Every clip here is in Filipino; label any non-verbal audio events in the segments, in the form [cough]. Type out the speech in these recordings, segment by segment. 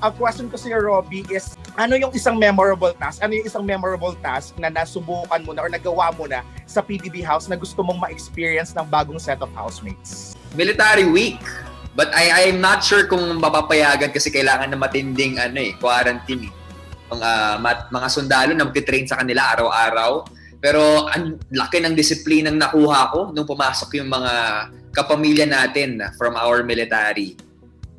Ang question ko si Robbie is, ano yung isang memorable task? Ano yung isang memorable task na nasubukan mo na or nagawa mo na sa PBB house na gusto mong ma-experience ng bagong set of housemates? Military week. But I I'm not sure kung mapapayagan kasi kailangan na matinding ano eh, quarantine eh. Mga, mat, mga sundalo na magtitrain sa kanila araw-araw. Pero ang laki ng disiplinang nakuha ko nung pumasok yung mga kapamilya natin from our military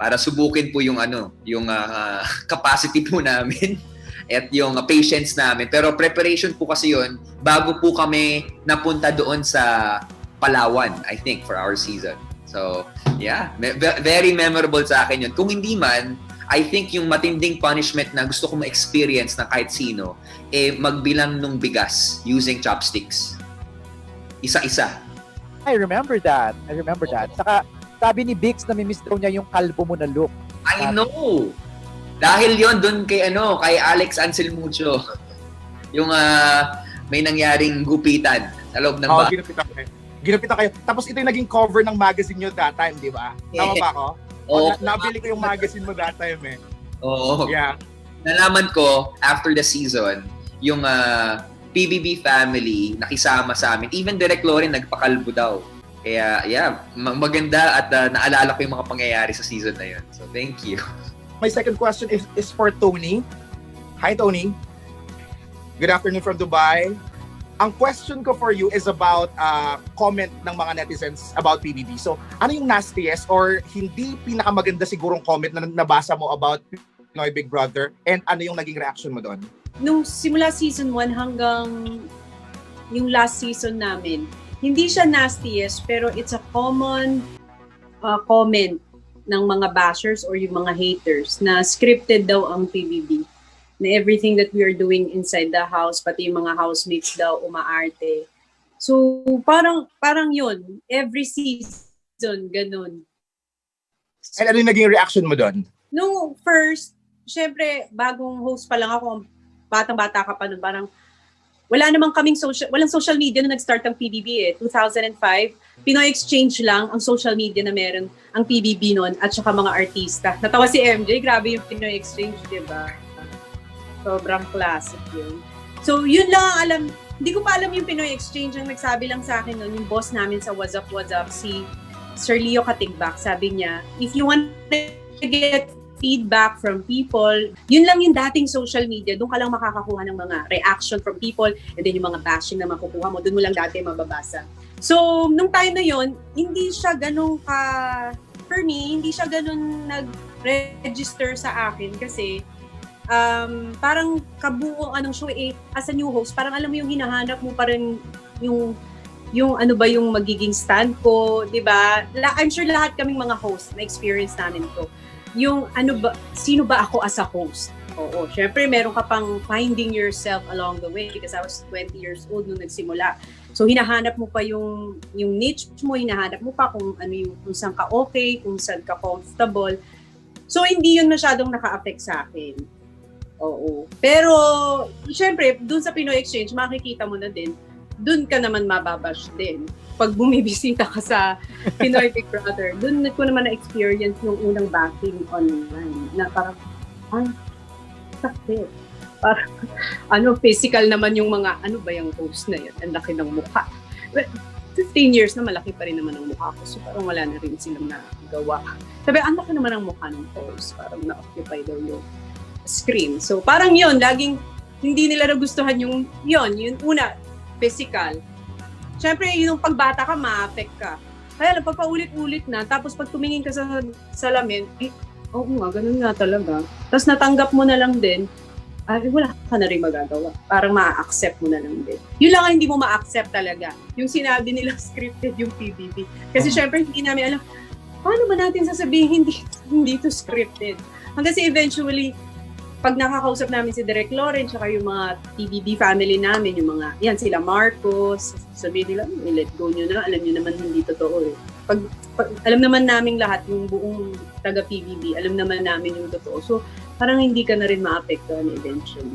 para subukin po yung ano, yung ah, [laughs] capacity po namin [laughs] at yung ah, patience namin. Pero preparation po kasi yun bago po kami napunta doon sa Palawan, I think, for our season. So, yeah, me- ve- very memorable sa akin yun. Kung hindi man, I think yung matinding punishment na gusto ko ma-experience na kahit sino, eh magbilang nung bigas using chopsticks. Isa-isa. I remember that. I remember that. Saka, sabi ni Bix na mimiss daw niya yung kalbo mo na look. I know. Dahil yon doon kay ano, kay Alex Anselmucho. Yung ah, may nangyaring gupitan sa loob ng Oo, bahay. ginupitan kayo. Ginupitan kayo. Tapos ito yung naging cover ng magazine nyo that time, di ba? Tama ba ako? Oo. Na- nabili ko yung magazine mo that time eh. Oo. Yeah. Nalaman ko after the season, yung ah, PBB family nakisama sa amin. Even Direk Loren nagpakalbo daw. Kaya yeah, ma- maganda at ah, naalala ko yung mga pangyayari sa season na yun. So thank you. [laughs] My second question is, is for Tony. Hi, Tony. Good afternoon from Dubai. Ang question ko for you is about uh, comment ng mga netizens about PBB. So, ano yung nastiest or hindi pinakamaganda sigurong comment na nabasa mo about Pinoy Big Brother and ano yung naging reaction mo doon? nung simula season 1 hanggang yung last season namin, hindi siya nastiest, pero it's a common uh, comment ng mga bashers or yung mga haters na scripted daw ang PBB. Na everything that we are doing inside the house, pati yung mga housemates daw umaarte. So, parang, parang yun. Every season, ganun. And ano yung naging reaction mo doon? Nung first, syempre, bagong host pa lang ako, batang-bata ka pa nun, parang wala namang kaming social, walang social media nung nag-start ang PBB eh. 2005, Pinoy Exchange lang ang social media na meron ang PBB noon at saka mga artista. Natawa si MJ, grabe yung Pinoy Exchange, di ba? Sobrang classic yun. So, yun lang ang alam. Hindi ko pa alam yung Pinoy Exchange. Ang nagsabi lang sa akin noon, yung boss namin sa What's Up, What's Up, si Sir Leo Katigbak, sabi niya, if you want to get feedback from people, yun lang yung dating social media, doon ka lang makakakuha ng mga reaction from people, and then yung mga bashing na makukuha mo, doon mo lang dati mababasa. So, nung time na yun, hindi siya ganun ka, for me, hindi siya ganun nag-register sa akin kasi um, parang kabuo anong show eh, as a new host, parang alam mo yung hinahanap mo pa rin yung yung ano ba yung magiging stand ko, 'di ba? I'm sure lahat kaming mga host na experience namin to. Yung ano ba sino ba ako as a host? Oo, syempre meron ka pang finding yourself along the way because I was 20 years old nung nagsimula. So hinahanap mo pa yung yung niche mo, hinahanap mo pa kung ano yung kung saan ka okay, kung saan ka comfortable. So hindi yun masyadong naka-affect sa akin. Oo. Pero syempre, dun sa Pinoy Exchange, makikita mo na din dun ka naman mababash din. Pag bumibisita ka sa Pinoy Big Brother, dun ko naman na-experience yung unang bashing online na parang, ay, sakit. Parang, [laughs] ano, physical naman yung mga, ano ba yung host na yan? Ang laki ng mukha. But, 15 years na malaki pa rin naman ang mukha ko. So parang wala na rin silang nagawa. Sabi, ang laki naman ang mukha ng host. Parang na-occupy daw yung screen. So parang yon laging hindi nila nagustuhan yung, yon yung una, physical. Siyempre, yung pagbata ka, ma-affect ka. Kaya lang, pag paulit-ulit na, tapos pag tumingin ka sa salamin, eh, oo nga, ganun nga talaga. Tapos natanggap mo na lang din, ay, wala ka na rin magagawa. Parang ma-accept mo na lang din. Yun lang ang hindi mo ma-accept talaga. Yung sinabi nila [laughs] scripted yung PBB. Kasi Mhm. syempre, hindi namin alam, paano ba natin sasabihin hindi, hindi to scripted? Hanggang sa eventually, pag nakakausap namin si Direk Loren tsaka yung mga PBB family namin, yung mga, yan sila Marcos, sabihin nila, "Hmm, let go nyo na, alam nyo naman hindi totoo eh. Pag, pag- alam naman namin lahat, yung buong taga PBB, alam naman namin yung totoo. So, parang hindi ka na rin maapektuhan eventually.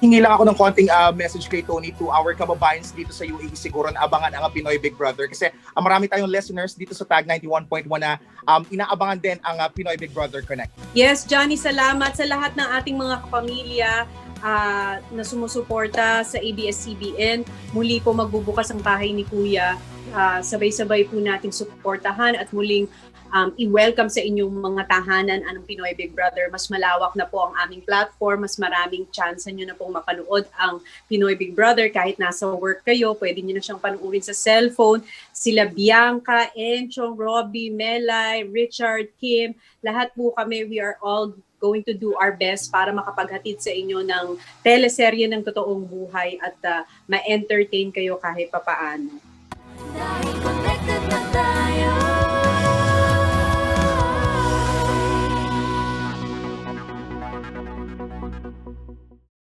Hingi lang ako ng konting ah, message kay Tony to our kababayans dito sa UAE siguro na abangan ang Pinoy Big Brother kasi ah, marami tayong listeners dito sa Tag 91.1 na um, inaabangan din ang ah, Pinoy Big Brother Connect. Yes, Johnny, salamat sa lahat ng ating mga kapamilya ah, na sumusuporta sa ABS-CBN. Muli po magbubukas ang bahay ni Kuya. Ah, sabay-sabay po nating suportahan at muling um, i-welcome sa inyong mga tahanan anong Pinoy Big Brother. Mas malawak na po ang aming platform, mas maraming chance nyo na pong mapanood ang Pinoy Big Brother kahit nasa work kayo, pwede nyo na siyang panuorin sa cellphone. Sila Bianca, Enchong, Robbie, Melay, Richard, Kim, lahat po kami, we are all going to do our best para makapaghatid sa inyo ng teleserye ng totoong buhay at ah, ma-entertain kayo kahit papaano. Dahil connected na